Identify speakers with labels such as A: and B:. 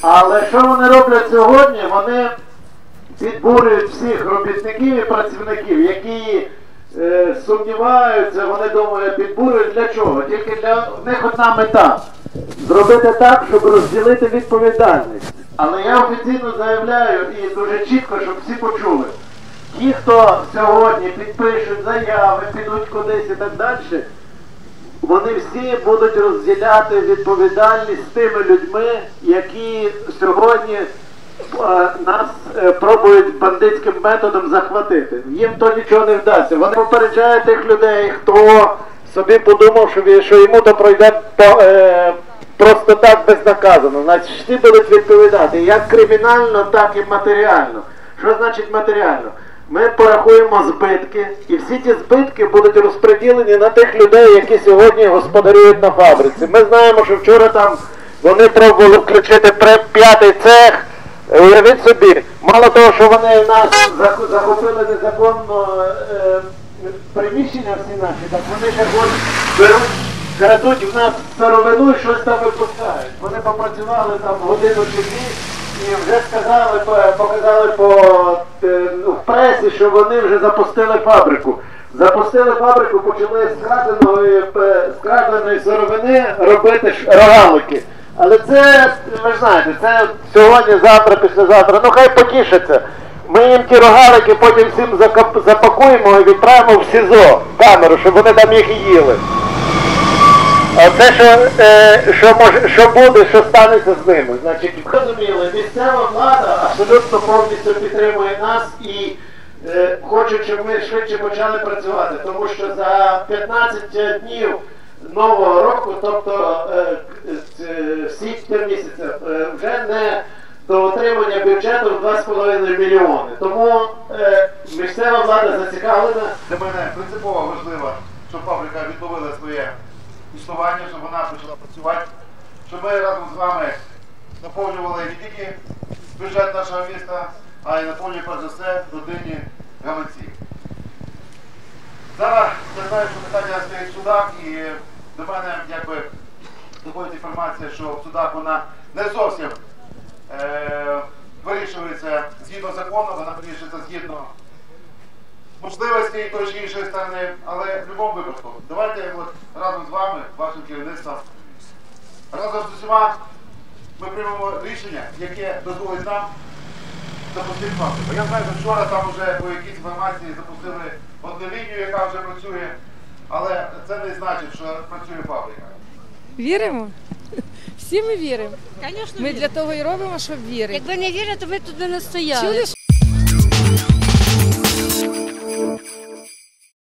A: Але що вони роблять сьогодні? Вони підбурюють всіх робітників і працівників, які е, сумніваються, вони думають, підбурюють для чого? Тільки для них одна мета зробити так, щоб розділити відповідальність. Але я офіційно заявляю і дуже чітко, щоб всі почули. Ті, хто сьогодні підпишуть заяви, підуть кудись і так далі, вони всі будуть розділяти відповідальність з тими людьми, які сьогодні е, нас е, пробують бандитським методом захватити. Їм то нічого не вдасться. Вони попереджають тих людей, хто собі подумав, що, йому то пройде е, просто так безнаказано. Значить, всі будуть відповідати як кримінально, так і матеріально. Що значить матеріально? Ми порахуємо збитки, і всі ті збитки будуть розподілені на тих людей, які сьогодні господарюють на фабриці. Ми знаємо, що вчора там вони пробували включити пре- п'ятий цех. Е, Уявіть собі, мало того, що вони нас захопили незаконно е, приміщення всі наші, так вони ще беруть, крадуть в нас сировину і щось там випускають. Вони попрацювали там годину чи дві і вже сказали, показали по е, ну, в пресі, що вони вже запустили фабрику. Запустили фабрику, почали з краденої, е, з краденої сировини робити рогалики. Але це, ви знаєте, це сьогодні, завтра, післязавтра. Ну хай потішаться. Ми їм ті рогалики потім всім запакуємо і відправимо в СІЗО камеру, щоб вони там їх і їли. А що, е, що, може, що буде, що станеться з ними. Значить, розуміли, місцева влада абсолютно повністю підтримує нас і е, хочуть, щоб ми швидше почали працювати, тому що за 15 днів нового року, тобто е, е, січня місяця, е, вже не до отримання бюджету в 2,5 мільйони. Тому е, місцева влада зацікавлена.
B: Для мене принципово важливо, щоб фабрика відновила своє існування, щоб вона почала працювати, щоб ми разом з вами наповнювали не тільки бюджет нашого міста, а й наповнювали перш за все родинні гаманці. Зараз я знаю, що питання стоїть в судах, і до мене якби доходить інформація, що в судах вона не зовсім е, вирішується згідно закону, вона вирішується згідно можливостей тої чи іншої сторони, але в будь-якому випадку, давайте от разом з вами, вашим керівництвом, разом з усіма ми приймемо рішення, яке дозволить нам запустити фабрику. Я знаю, що вчора там вже по якійсь інформації запустили одну лінію, яка вже працює, але це не значить, що працює фабрика.
C: Віримо? Всі ми віримо. Ми для того і робимо, щоб вірити.
D: Якби не вірили, то ми тут би не стояли.
C: Чули,